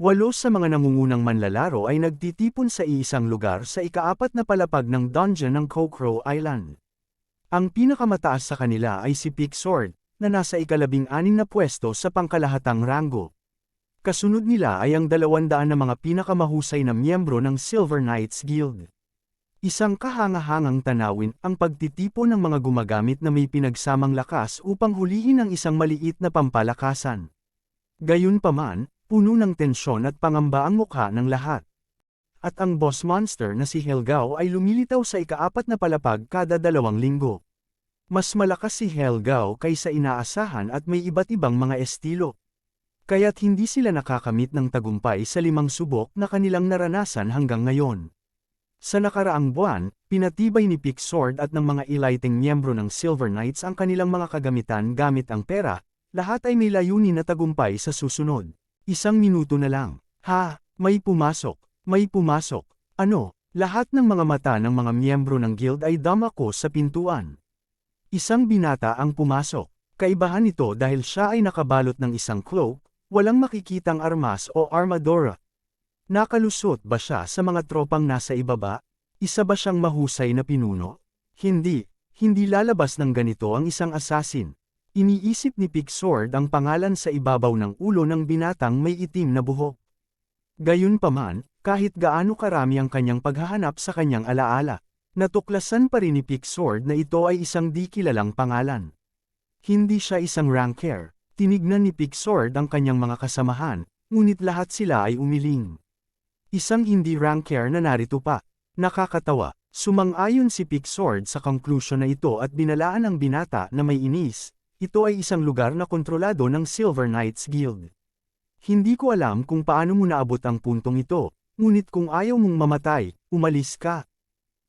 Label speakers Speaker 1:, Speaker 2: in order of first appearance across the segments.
Speaker 1: Walo sa mga nangungunang manlalaro ay nagtitipon sa iisang lugar sa ikaapat na palapag ng dungeon ng Kokro Island. Ang pinakamataas sa kanila ay si Peak Sword, na nasa ikalabing anim na pwesto sa pangkalahatang ranggo. Kasunod nila ay ang dalawandaan na mga pinakamahusay na miyembro ng Silver Knights Guild. Isang kahangahangang tanawin ang pagtitipon ng mga gumagamit na may pinagsamang lakas upang hulihin ang isang maliit na pampalakasan. Gayunpaman, puno ng tensyon at pangamba ang mukha ng lahat. At ang boss monster na si Helgao ay lumilitaw sa ikaapat na palapag kada dalawang linggo. Mas malakas si Helgao kaysa inaasahan at may iba't ibang mga estilo. Kaya't hindi sila nakakamit ng tagumpay sa limang subok na kanilang naranasan hanggang ngayon. Sa nakaraang buwan, pinatibay ni Pick Sword at ng mga iliting miyembro ng Silver Knights ang kanilang mga kagamitan gamit ang pera, lahat ay may layunin na tagumpay sa susunod. Isang minuto na lang. Ha, may pumasok, may pumasok. Ano, lahat ng mga mata ng mga miyembro ng guild ay damako sa pintuan. Isang binata ang pumasok. Kaibahan ito dahil siya ay nakabalot ng isang cloak, Walang makikitang armas o armadura. Nakalusot ba siya sa mga tropang nasa ibaba? Isa ba siyang mahusay na pinuno? Hindi, hindi lalabas ng ganito ang isang assassin. Iniisip ni Pixord ang pangalan sa ibabaw ng ulo ng binatang may itim na buhok. Gayunpaman, kahit gaano karami ang kanyang paghahanap sa kanyang alaala, natuklasan pa rin ni Pixord na ito ay isang di kilalang pangalan. Hindi siya isang ranker, Tinignan ni Pixord ang kanyang mga kasamahan, ngunit lahat sila ay umiling. Isang hindi ranker na narito pa. Nakakatawa, sumang-ayon si Pixord sa conclusion na ito at binalaan ang binata na may inis, ito ay isang lugar na kontrolado ng Silver Knights Guild. Hindi ko alam kung paano mo naabot ang puntong ito, ngunit kung ayaw mong mamatay, umalis ka.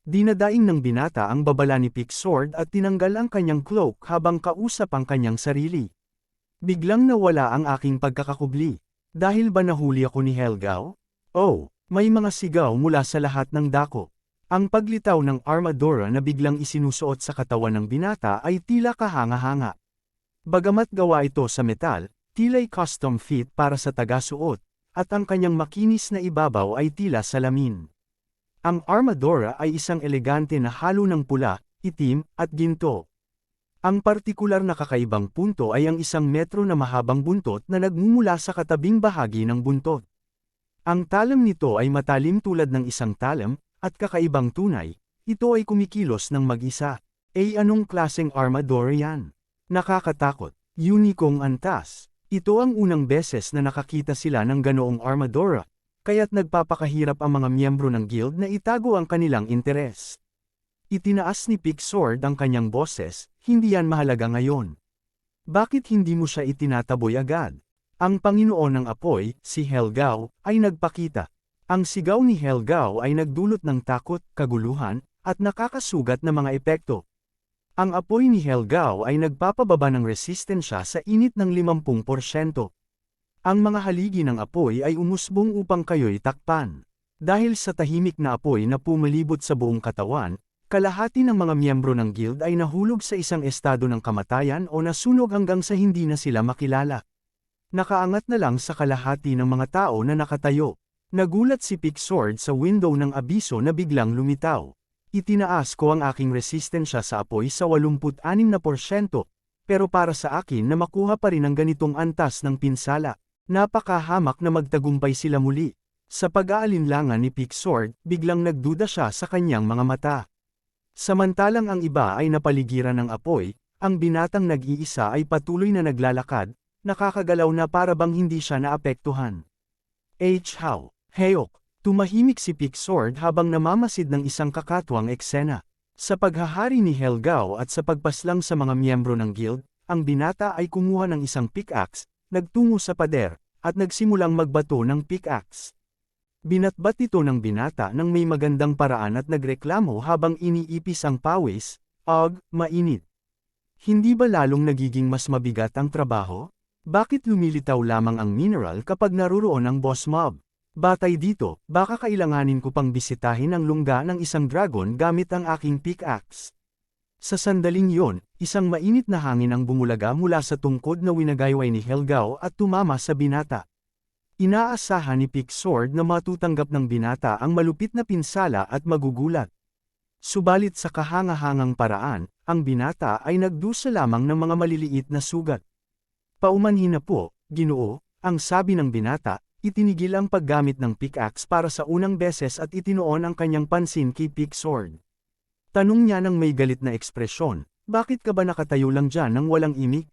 Speaker 1: Dinadaing ng binata ang babala ni Pixord at tinanggal ang kanyang cloak habang kausap ang kanyang sarili. Biglang nawala ang aking pagkakakubli. Dahil ba nahuli ako ni Helgao? Oh, may mga sigaw mula sa lahat ng dako. Ang paglitaw ng armadura na biglang isinusuot sa katawan ng binata ay tila kahanga-hanga. Bagamat gawa ito sa metal, tila'y custom fit para sa taga-suot, at ang kanyang makinis na ibabaw ay tila salamin. Ang armadura ay isang elegante na halo ng pula, itim, at ginto. Ang partikular na kakaibang punto ay ang isang metro na mahabang buntot na nagmumula sa katabing bahagi ng buntot. Ang talam nito ay matalim tulad ng isang talam, at kakaibang tunay, ito ay kumikilos ng mag-isa. Ay anong klaseng armador yan? Nakakatakot, unikong antas. Ito ang unang beses na nakakita sila ng ganoong armadora, kaya't nagpapakahirap ang mga miyembro ng guild na itago ang kanilang interes. Itinaas ni Pixord ang kanyang boses, hindi yan mahalaga ngayon. Bakit hindi mo siya itinataboy agad? Ang Panginoon ng Apoy, si Helgao, ay nagpakita. Ang sigaw ni Helgao ay nagdulot ng takot, kaguluhan, at nakakasugat na mga epekto. Ang apoy ni Helgao ay nagpapababa ng resistensya sa init ng 50%. Ang mga haligi ng apoy ay umusbong upang kayo'y takpan. Dahil sa tahimik na apoy na pumalibot sa buong katawan, Kalahati ng mga miyembro ng guild ay nahulog sa isang estado ng kamatayan o nasunog hanggang sa hindi na sila makilala. Nakaangat na lang sa kalahati ng mga tao na nakatayo. Nagulat si Pixord sa window ng abiso na biglang lumitaw. Itinaas ko ang aking resistensya sa apoy sa 86%, pero para sa akin na makuha pa rin ang ganitong antas ng pinsala, napakahamak na magtagumpay sila muli. Sa pag-aalinlangan ni Pixord, biglang nagduda siya sa kanyang mga mata. Samantalang ang iba ay napaligiran ng apoy, ang binatang nag-iisa ay patuloy na naglalakad, nakakagalaw na para bang hindi siya naapektuhan. H. How, Heyok, tumahimik si Pixord habang namamasid ng isang kakatwang eksena. Sa paghahari ni Helgao at sa pagpaslang sa mga miyembro ng guild, ang binata ay kumuha ng isang pickaxe, nagtungo sa pader, at nagsimulang magbato ng pickaxe. Binatbat ito ng binata ng may magandang paraan at nagreklamo habang iniipis ang pawis, og, mainit. Hindi ba lalong nagiging mas mabigat ang trabaho? Bakit lumilitaw lamang ang mineral kapag naruroon ang boss mob? Batay dito, baka kailanganin ko pang bisitahin ang lungga ng isang dragon gamit ang aking pickaxe. Sa sandaling yon, isang mainit na hangin ang bumulaga mula sa tungkod na winagayway ni Helgao at tumama sa binata. Inaasahan ni Pick Sword na matutanggap ng binata ang malupit na pinsala at magugulat. Subalit sa kahangahangang paraan, ang binata ay nagdusa lamang ng mga maliliit na sugat. Paumanhin na po, ginoo, ang sabi ng binata, itinigil ang paggamit ng pickaxe para sa unang beses at itinuon ang kanyang pansin kay Pick Sword. Tanong niya ng may galit na ekspresyon, bakit ka ba nakatayo lang dyan nang walang imik?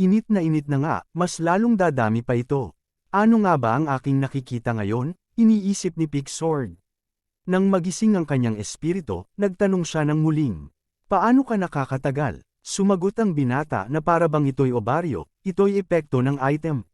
Speaker 1: Init na init na nga, mas lalong dadami pa ito. Ano nga ba ang aking nakikita ngayon? Iniisip ni Pick Sword. Nang magising ang kanyang espiritu, nagtanong siya ng muling. Paano ka nakakatagal? Sumagot ang binata na para bang ito'y obaryo, ito'y epekto ng item.